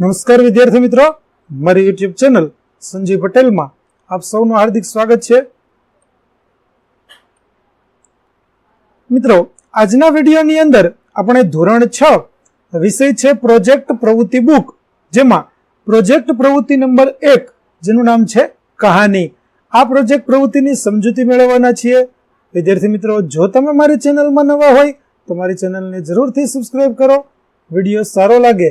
નમસ્કાર વિદ્યાર્થી મિત્રો. મારી યુટ્યુબ ચેનલ સંજય પટેલમાં આપ સૌનું હાર્દિક સ્વાગત છે. મિત્રો, આજના વિડીયોની અંદર આપણે ધોરણ છ વિષય છે પ્રોજેક્ટ પ્રવૃત્તિ બુક જેમાં પ્રોજેક્ટ પ્રવૃત્તિ નંબર એક, જેનું નામ છે કહાની. આ પ્રોજેક્ટ પ્રવૃત્તિની સમજૂતી મેળવવાના છીએ. વિદ્યાર્થી મિત્રો, જો તમે મારી ચેનલમાં નવા હોય, તો મારી ચેનલને જરૂરથી સબસ્ક્રાઈબ કરો. વીડિયો સારો લાગે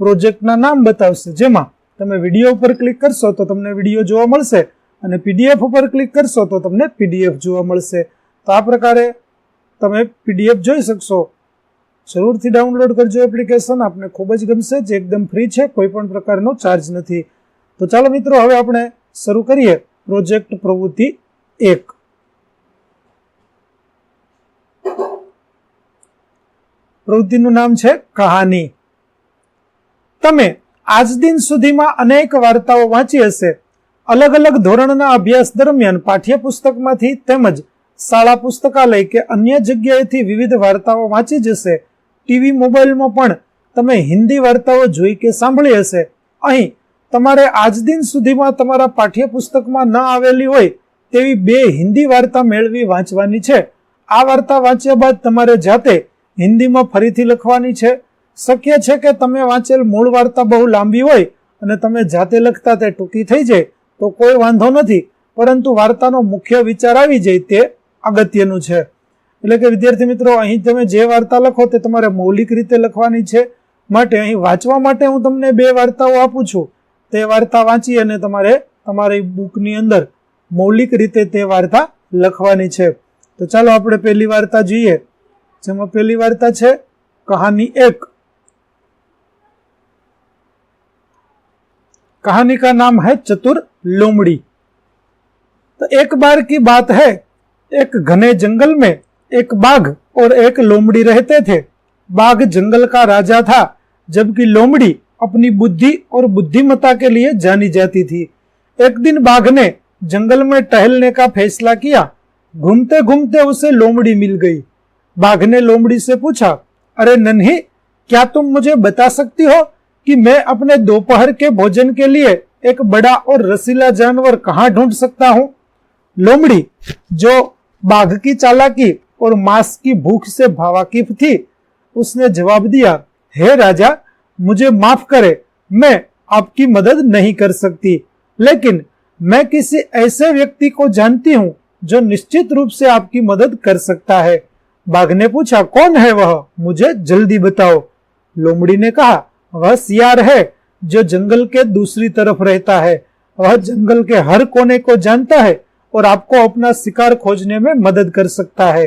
પ્રોજેક્ટના નામ બતાવશે. જેમાં તમે વીડિયો ઉપર ક્લિક કરશો તો તમને વીડિયો જોવા મળશે અને પીડીએફ ઉપર ક્લિક કરશો તો તમને પીડીએફ જોવા મળશે. તો આ પ્રકારે તમે પીડીએફ જોઈ શકશો. જરૂરથી ડાઉનલોડ કરજો એપ્લિકેશન. આપને ખૂબ જ ગમશે જે એકદમ ફ્રી છે કોઈ પણ પ્રકારનો ચાર્જ નથી. તો ચાલો મિત્રો, હવે આપણે શરૂ કરીએ. પ્રોજેક્ટ પ્રવૃત્તિ એક. પ્રવૃત્તિનું નામ છે કહાની. તમે આજ દિન સુધીમાં અનેક વાર્તાઓ વાંચી હશે. અલગ અલગ ધોરણના અભ્યાસ દરમિયાન પાઠ્યપુસ્તકમાંથી તેમજ શાળા પુસ્તકાલય કે અન્ય જગ્યાએથી વિવિધ વાર્તાઓ વાંચી જશે. ટીવી મોબાઈલમાં પણ તમે હિન્દી વાર્તાઓ જોઈ કે સાંભળી હશે. અહીં તમારે આજ દિન સુધીમાં તમારા પાઠ્યપુસ્તકમાં ન આવેલી હોય તેવી બે હિન્દી વાર્તા મેળવી વાંચવાની છે. આ વાર્તા વાંચ્યા બાદ તમારે જાતે હિન્દીમાં ફરીથી લખવાની છે. શક્ય છે કે તમે વાંચેલ મૂળ વાર્તા બહુ લાંબી હોય અને તમે જાતે લખતા તે ટૂંકી થઈ જાય, તો કોઈ વાંધો નથી. પરંતુ વાર્તાનો મુખ્ય વિચાર આવી જાય તે અગત્યનું છે. એટલે કે વિદ્યાર્થી મિત્રો, અહીં તમે જે વાર્તા લખો તે તમારે મૌલિક રીતે લખવાની છે. માટે અહીં વાંચવા માટે હું તમને બે વાર્તાઓ આપું છું. તે વાર્તા વાંચી અને તમારે તમારી બુકની અંદર મૌલિક રીતે તે વાર્તા લખવાની છે. તો ચાલો આપણે પહેલી વાર્તા જોઈએ. જેમાં પહેલી વાર્તા છે, કહાની એક. कहानी का नाम है चतुर लोमड़ी। तो एक बार की बात है, एक घने जंगल में एक बाघ और एक लोमड़ी रहते थे। बाघ जंगल का राजा था, जबकि लोमड़ी अपनी बुद्धि और बुद्धिमता के लिए जानी जाती थी। एक दिन बाघ ने जंगल में टहलने का फैसला किया। घूमते घूमते उसे लोमड़ी मिल गई। बाघ ने लोमड़ी से पूछा, अरे नन्ही, क्या तुम मुझे बता सकती हो कि मैं अपने दोपहर के भोजन के लिए एक बड़ा और रसीला जानवर कहाँ ढूंढ सकता हूँ? लोमड़ी, जो बाघ की चालाकी और मांस की भूख से भावाकिफ थी, उसने जवाब दिया, हे राजा, मुझे माफ़ करे, मैं आपकी मदद नहीं कर सकती। लेकिन मैं किसी ऐसे व्यक्ति को जानती हूँ, जो निश्चित रूप से आपकी मदद कर सकता है। बाघ ने पूछा, कौन है वह? मुझे जल्दी बताओ। लोमड़ी ने कहा वह सियार है जो जंगल के दूसरी तरफ़ रहता है। वह जंगल के हर कोने को जानता है और आपको अपना शिकार खोजने में मदद कर सकता है।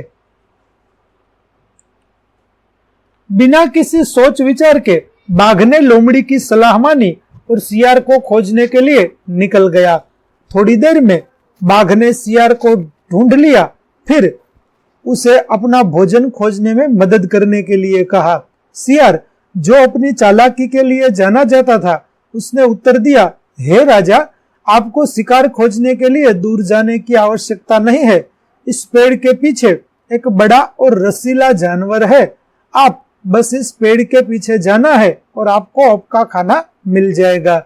बिना किसी सोच विचार के बाघ ने लोमड़ी की सलाह मानी और सियार को खोजने के लिए निकल गया। थोड़ी देर में बाघ ने सियार को ढूंढ लिया। फिर उसे अपना भोजन खोजने में मदद करने के लिए कहा, सियार जो अपनी चालाकी के लिए जाना जाता था, उसने उत्तर दिया, हे राजा, आपको शिकार खोजने के लिए दूर जाने की आवश्यकता नहीं है। इस पेड़ के पीछे एक बड़ा और रसीला जानवर है। आप बस इस पेड़ के पीछे जाना है और आपको आपका खाना मिल जाएगा।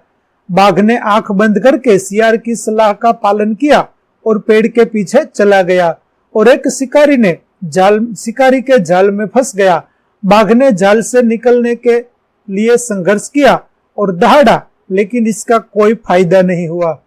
बाघ ने आँख बंद करके सियार की सलाह का पालन किया और पेड़ के पीछे चला गया और एक शिकारी ने जाल, शिकारी के जाल में फंस गया। बाघ ने जाल से निकलने के लिए संघर्ष किया और दहाड़ा, लेकिन इसका कोई फ़ायदा नहीं हुआ।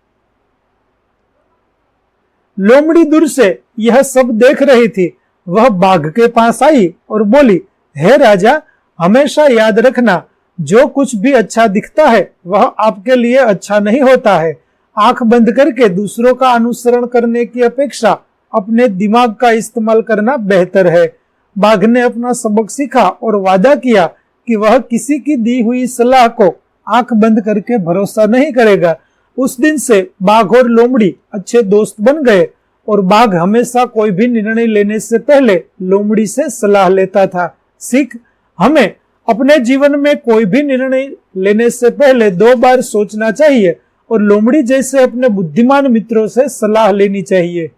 लोमड़ी दूर से यह सब देख रही थी। वह बाघ के पास आई और बोली, हे राजा, हमेशा याद रखना, जो कुछ भी अच्छा दिखता है, वह आपके लिए अच्छा नहीं होता है। आँख बंद करके दूसरों का अनुसरण करने की अपेक्षा अपने दिमाग का इस्तेमाल करना बेहतर है। बाघ ने अपना सबक सीखा और वादा किया कि वह किसी की दी हुई सलाह को आँख बंद करके भरोसा नहीं करेगा। उस दिन से बाघ और लोमड़ी अच्छे दोस्त बन गए और बाघ हमेशा कोई भी निर्णय लेने से पहले लोमड़ी से सलाह लेता था। सिख, हमें अपने जीवन में कोई भी निर्णय लेने से पहले दो बार सोचना चाहिए और लोमड़ी जैसे अपने बुद्धिमान मित्रों से सलाह लेनी चाहिए।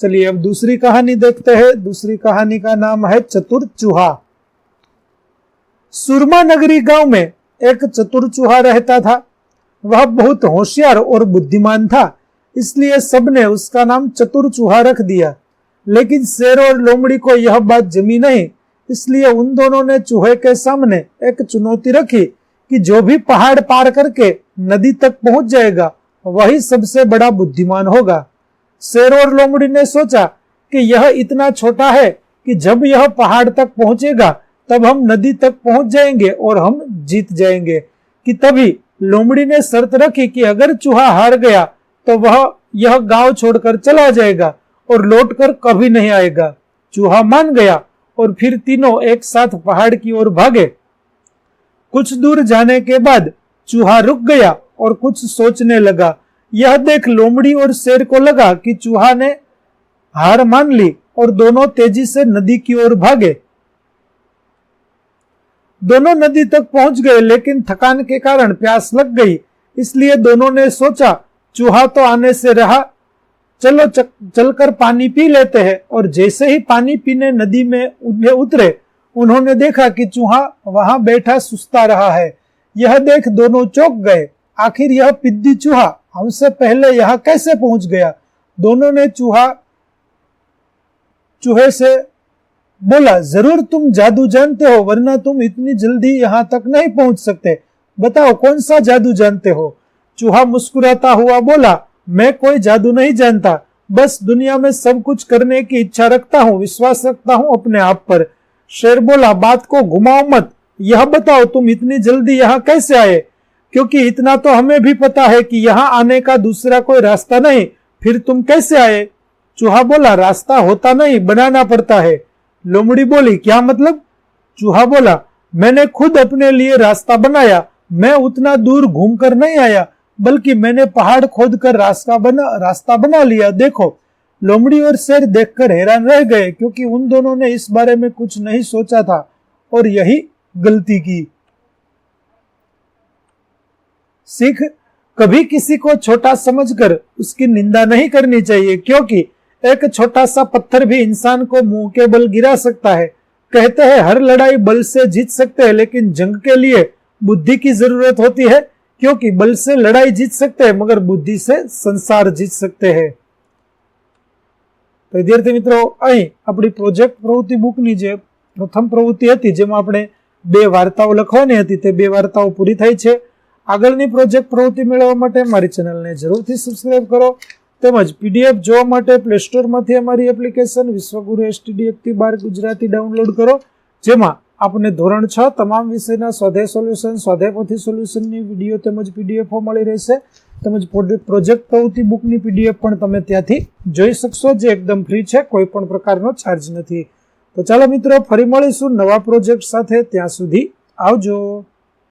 चलिए अब दूसरी कहानी देखते हैं। दूसरी कहानी का नाम है चतुर चूहा सुरमा नगरी गाँव में एक चतुर चूहा रहता था। वह बहुत होशियार और बुद्धिमान था, इसलिए सबने उसका नाम चतुर चूहा रख दिया। लेकिन शेर और लोमड़ी को यह बात जमी नहीं, इसलिए उन दोनों ने चूहे के सामने एक चुनौती रखी कि जो भी पहाड़ पार करके नदी तक पहुँच जाएगा, वही सबसे बड़ा बुद्धिमान होगा। शेर और लोमड़ी ने सोचा कि यह इतना छोटा है कि जब यह पहाड़ तक पहुंचेगा, तब हम नदी तक पहुँच जाएँगे और हम जीत जाएँगे। कि तभी लोमड़ी ने शर्त रखी कि अगर चूहा हार गया तो वह यह गाँव छोड़कर चला जाएगा और लौटकर कभी नहीं आएगा। चूहा मान गया और फिर तीनों एक साथ पहाड़ की ओर भागे। कुछ दूर जाने के बाद चूहा रुक गया और कुछ सोचने लगा यह देख लोमड़ी और शेर को लगा कि चूहा ने हार मान ली और दोनों तेज़ी से नदी की ओर भागे। दोनों नदी तक पहुँच गए, लेकिन थकान के कारण प्यास लग गई, इसलिए दोनों ने सोचा, चूहा तो आने से रहा, चलो चलकर पानी पी लेते हैं। और जैसे ही पानी पीने नदी में उन्हें उतरे, उन्होंने देखा कि चूहा वहाँ बैठा, सुस्ता रहा है। यह देख दोनों चौक गए। आखिर यह पिद्दी चूहा हमसे पहले यहाँ कैसे पहुँच गया? दोनों ने चूहा चूहे से बोला, ज़रूर तुम जादू जानते हो, वरना तुम इतनी जल्दी यहाँ तक नहीं पहुँच सकते। बताओ, कौन सा जादू जानते हो? चूहा मुस्कुराता हुआ बोला, मैं कोई जादू नहीं जानता। बस दुनिया में सब कुछ करने की इच्छा रखता हूँ, विश्वास रखता हूँ अपने आप पर। शेर बोला, बात को घुमाओ मत। यह बताओ, तुम इतनी जल्दी यहाँ कैसे आए? क्योंकि इतना तो हमें भी पता है कि यहाँ आने का दूसरा कोई रास्ता नहीं। फिर तुम कैसे आए? चूहा बोला, रास्ता होता नहीं, बनाना पड़ता है। लोमड़ी बोली, क्या मतलब? चूहा बोला, मैंने खुद अपने लिए रास्ता बनाया। मैं उतना दूर घूमकर नहीं आया, बल्कि मैंने पहाड़ खोद कर रास्ता बना रास्ता बना लिया। देखो। लोमड़ी और शेर देखकर हैरान रह गए, क्योंकि उन दोनों ने इस बारे में कुछ नहीं सोचा था और यही गलती की। सिख कभी किसी को छोटा समझकर उसकी निंदा नहीं करनी चाहिए क्योंकि एक छोटा सा पत्थर भी इंसान को मुंह के बल गिरा सकता है कहते हैं हर लड़ाई बल से जीत सकते हैं लेकिन जंग के लिए बुद्धि की जरूरत होती है क्योंकि बल से लड़ाई जीत सकते हैं मगर बुद्धि से संसार जीत सकते हैं તો વિદ્યાર્થી મિત્રો અહીં આપણી પ્રોજેક્ટ પ્રવૃત્તિ બુકની જે પ્રથમ પ્રવૃત્તિ હતી જેમાં આપણે બે વાર્તાઓ લખવાની હતી તે બે વાર્તાઓ પૂરી થઈ છે આગળની પ્રોજેક્ટ પ્રવૃત્તિ મેળવવા માટે મારી ચેનલને જરૂરથી સબસ્ક્રાઇબ કરો. તેમજ પીડીએફ જોવા માટે પ્લે સ્ટોરમાંથી અમારી એપ્લિકેશન વિશ્વગુરુ એસટીડી એકથી બાર ગુજરાતી ડાઉનલોડ કરો. જેમાં આપને ધોરણ છ તમામ વિષયના સ્વાધ્યાય સોલ્યુશન સ્વાધ્યાયપોથી સોલ્યુશનની વીડિયો તેમજ પીડીએફો મળી રહેશે. તેમજ પ્રોજેક્ટ પ્રવૃત્તિ બુકની પીડીએફ પણ તમે ત્યાંથી જોઈ શકશો, જે એકદમ ફ્રી છે, કોઈ પણ પ્રકારનો ચાર્જ નથી. તો ચાલો મિત્રો, ફરી મળીશું નવા પ્રોજેક્ટ સાથે. ત્યાં સુધી આવજો.